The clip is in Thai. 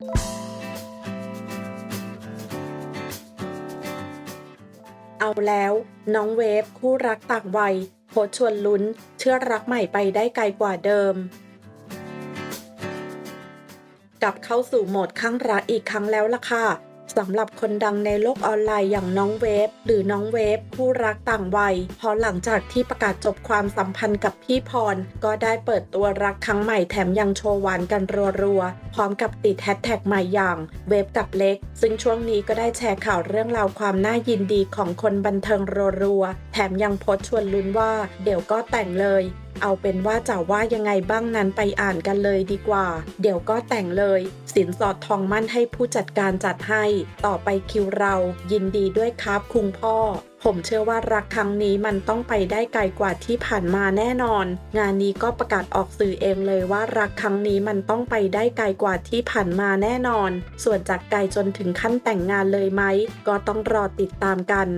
เอาแล้วน้องเวฟคู่รักต่างวัยโพสชวนลุ้น เชื่อรักใหม่ไปได้ไกลกว่าเดิม กลับเข้าสู่โหมดข้างรักอีกครั้งแล้วล่ะค่ะ สำหรับคนดังในโลกออนไลน์อย่างน้องเวฟหรือน้องเวฟคู่รักต่างวัยพอหลังจากที่ประกาศจบความสัมพันธ์กับพี่พร ก็ได้เปิดตัวรักครั้งใหม่แถมยังโชว์หวานกันรัวๆ พร้อมกับติดแฮชแท็กใหม่อย่างเวฟกับเล็ก ซึ่งช่วงนี้ก็ได้แชร์ข่าวเรื่องราวความน่ายินดีของคนบันเทิงรัวๆ แถมยังโพสชวนลุ้นว่า เดี๋ยวก็แต่งเลยเอาเป็นว่าจะว่ายังไงบ้างนั้นไปอ่านกันเลยดีกว่า เดี๋ยวก็แต่งเลย สินสอดทองมั่นให้ผู้จัดการจัดให้ ต่อไปคิวเรายินดีด้วยครับคุงพ่อ ผมเชื่อว่ารักครั้งนี้มันต้องไปได้ไกลกว่าที่ผ่านมาแน่นอน งานนี้ก็ประกาศออกสื่อเองเลยว่ารักครั้งนี้มันต้องไปได้ไกลกว่าที่ผ่านมาแน่นอน ส่วนจากไกลจนถึงขั้นแต่งงานเลยไหมก็ต้องรอติดตามกัน